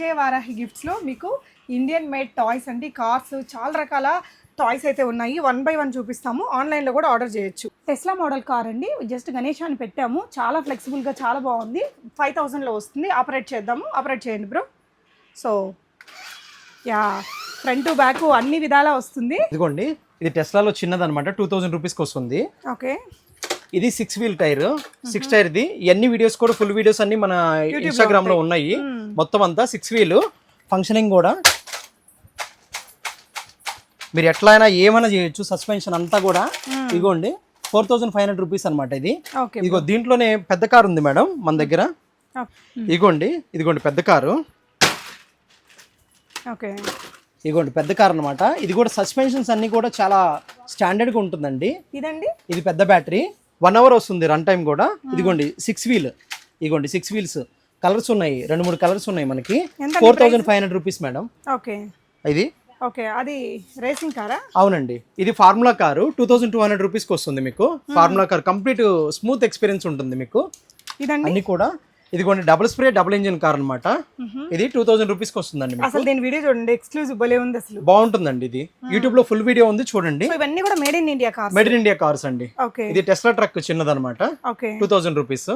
జయ వారాహి గిఫ్ట్స్లో మీకు Indian made toys అండి. కార్స్ చాలా రకాల టాయ్స్ అయితే ఉన్నాయి. వన్ బై వన్ చూపిస్తాము. ఆన్లైన్లో కూడా ఆర్డర్ చేయొచ్చు. టెస్లా మోడల్ కార్ అండి. జస్ట్ గణేష్ అని పెట్టాము. చాలా ఫ్లెక్సిబుల్గా చాలా బాగుంది. ఫైవ్ థౌజండ్లో వస్తుంది. ఆపరేట్ చేద్దాము. ఆపరేట్ చేయండి bro. So yeah front back అన్ని విధాలా వస్తుంది. ఇదిగోండి. ఇది టెస్లాలో చిన్నదనమాట టూ థౌజండ్ రూపీస్కి వస్తుంది. ఓకే. ఇది six wheel tyre six tyre ఇది ఇవన్నీ వీడియోస్ కూడా ఫుల్ వీడియోస్ అన్ని మన ఇన్స్టాగ్రామ్లో ఉన్నాయి. మొత్తం అంతా సిక్స్ వీల్ ఫంక్షనింగ్ కూడా. మీరు ఎట్లా అయినా ఏమైనా చేయొచ్చు. సస్పెన్షన్ అంతా కూడా ఇదిగోండి four thousand five hundred rupees అనమాట ఇది. ఇదిగో దీంట్లోనే పెద్ద కారు ఉంది మేడం మన దగ్గర. ఇదిగోండి ఇదిగోండి పెద్ద కారు. ఓకే. ఇదిగోండి పెద్ద కారు అనమాట ఇది కూడా సస్పెన్షన్స్ అన్ని కూడా చాలా స్టాండర్డ్గా ఉంటుందండి. ఇదండి? ఇది పెద్ద బ్యాటరీ వన్ అవర్ వస్తుంది రన్ టైం కూడా. ఇదిగోండి సిక్స్ వీల్ ఇదిగోండి సిక్స్ వీల్స్ కలర్స్ ఉన్నాయి రెండు మూడు కలర్స్ ఉన్నాయి మనకి. Four thousand five hundred rupees madam okay. ఇది? ఓకే అది రేసింగ్ కారా అవునండి. ఇది formula car two thousand two hundred రూపీస్కి వస్తుంది మీకు. Formula car complete smooth experience ఉంటుంది మీకు. అన్ని కూడా ఇదిగోండి double spray double engine car అనమాట ఇది టూ థౌజండ్ రూపీస్కి వస్తుందండి మీకు. అసలు దీని వీడియో చూడండి ఎక్స్క్లూజివ్ భలే ఉంది అసలు. బాగుంటుందండి ఇది. యూట్యూబ్లో ఫుల్ వీడియో ఉంది చూడండి. ఇవన్నీ కూడా made in India cars made in India cars అండి. ఓకే. ఇది టెస్లా ట్రక్ చిన్నదనమాట ఓకే. Two thousand rupees.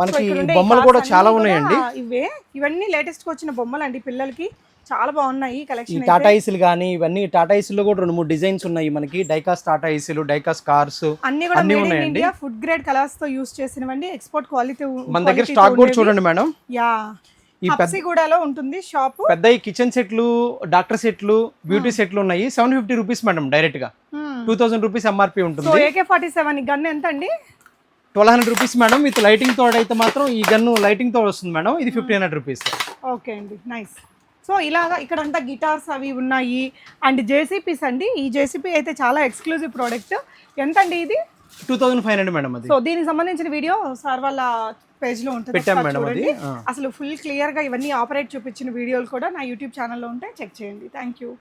మనకి బొమ్మలు కూడా చాలా ఉన్నాయండి. ఇవే. ఇవన్నీ లేటెస్ట్ వచ్చిన బొమ్మలు అండి పిల్లలకి. చాలా బాగున్నాయి ఈ కలెక్షన్ టాటా ఐసులు కానీ ఇవన్నీ టాటా ఐసుల్లో కూడా రెండు మూడు డిజైన్స్ ఉన్నాయి మనకి. డైకాస్ టాటా ఐసులు డైకాస్ కార్స్ అన్ని కూడా ఉన్నాయండి. ఇండియా ఫుడ్ గ్రేడ్ కలర్స్తో యూస్ చేసినవండి. ఎక్స్పోర్ట్ క్వాలిటీ మన దగ్గర స్టాక్ కూడా చూడండి మేడం. యా. ఈ పెద్ద హప్సిగూడలో ఉంటుంది షాప్ పెద్ద కిచెన్ సెట్లు డాక్టర్ సెట్లు బ్యూటీ సెట్లు ఉన్నాయి. సెవెన్ ఫిఫ్టీ రూపీస్ మేడం డైరెక్ట్గా. టూ థౌసండ్ రూపీస్ ఎంఆర్పి ఉంటుంది. ఏకే ఫార్టీ సెవెన్ గన్ ఎంత అండి twelve hundred rupees madam. With లైటింగ్తో అయితే మాత్రం ఈ గన్ను లైటింగ్తో వస్తుంది మేడం. ఇది ఫిఫ్టీన్ హండ్రెడ్ రూపీస్ ఓకే అండి. నైస్ సో ఇలాగా ఇక్కడ అంతా గిటార్స్ అవి ఉన్నాయి. అండ్ జేసీపీస్ అండి. ఈ జేసీపీ అయితే చాలా ఎక్స్క్లూజివ్ ప్రోడక్ట్. ఎంత అండి ఇది? Two thousand five hundred madam so దీనికి సంబంధించిన వీడియో సార్ వాళ్ళ పేజ్లో ఉంటుంది చూడండి. అసలు ఫుల్ క్లియర్గా ఇవన్నీ ఆపరేట్ చూపించిన వీడియోలు కూడా నా యూట్యూబ్ ఛానల్లో ఉంటాయి చెక్ చేయండి. Thank you